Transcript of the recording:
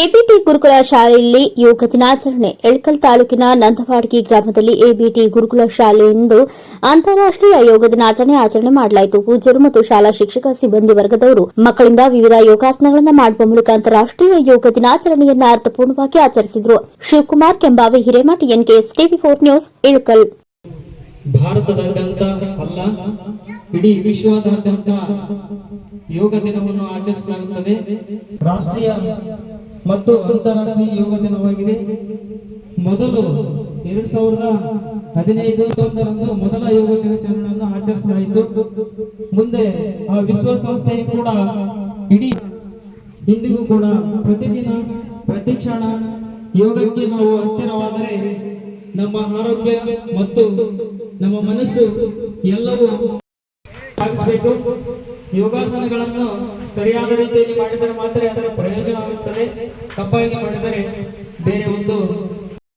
ABT ಗುರುಕುಲ ಶಾಲೆಯಲ್ಲಿ ಯೋಗ ದಿನಾಚರಣೆ. ಎಳ್ಕಲ್ ತಾಲೂಕಿನ ನಂದವಾಡಗಿ ಗ್ರಾಮದಲ್ಲಿ ಎಬಿಟಿ ಗುರುಕುಲ ಶಾಲೆಯೆಂದು ಅಂತಾರಾಷ್ಟೀಯ ಯೋಗ ದಿನಾಚರಣೆ ಆಚರಣೆ ಮಾಡಲಾಯಿತು. ಪೂಜ್ಯರು ಮತ್ತು ಶಾಲಾ ಶಿಕ್ಷಕ ಸಿಬ್ಬಂದಿ ವರ್ಗದವರು ಮಕ್ಕಳಿಂದ ವಿವಿಧ ಯೋಗಾಸನಗಳನ್ನು ಮಾಡುವ ಮೂಲಕ ಅಂತಾರಾಷ್ಟೀಯ ಯೋಗ ದಿನಾಚರಣೆಯನ್ನು ಅರ್ಥಪೂರ್ಣವಾಗಿ ಆಚರಿಸಿದರು. Shivakumar Kembavi Hiremath NKS TV four news Ilkal ಭಾರತದಾದ್ಯಂತ ಅಲ್ಲ ಇಡೀ ವಿಶ್ವದಾದ್ಯಂತ ಯೋಗ ದಿನವನ್ನು ಆಚರಿಸಲಾಗುತ್ತದೆ. ರಾಷ್ಟ್ರೀಯ ಮತ್ತು ಅಂತಾರಾಷ್ಟ್ರೀಯ ಯೋಗ ದಿನವಾಗಿದೆ. ಮೊದಲು ಎರಡ್ ಸಾವಿರದ ಹದಿನೈದು ಒಂದರಂದು ಮೊದಲ ಯೋಗ ದಿನಾಚರಣೆಯನ್ನು ಆಚರಿಸಲಾಯಿತು. ಮುಂದೆ ಆ ವಿಶ್ವಸಂಸ್ಥೆಯು ಕೂಡ ಇಡೀ ಇಂದಿಗೂ ಕೂಡ ಪ್ರತಿದಿನ ಪ್ರತಿ ಕ್ಷಣ ಯೋಗಕ್ಕೆ ನಾವು ಹತ್ತಿರವಾದರೆ ನಮ್ಮ ಆರೋಗ್ಯ ಮತ್ತು ನಮ್ಮ ಮನಸ್ಸು ಎಲ್ಲವೂ ಸಾಗಿಸಬೇಕು. ಯೋಗಾಸನಗಳನ್ನು ಸರಿಯಾದ ರೀತಿಯಲ್ಲಿ ಮಾಡಿದರೆ ಮಾತ್ರ ಅದರ ಪ್ರಯೋಜನ ಆಗುತ್ತದೆ. ತಪ್ಪಾಗಿ ಮಾಡಿದರೆ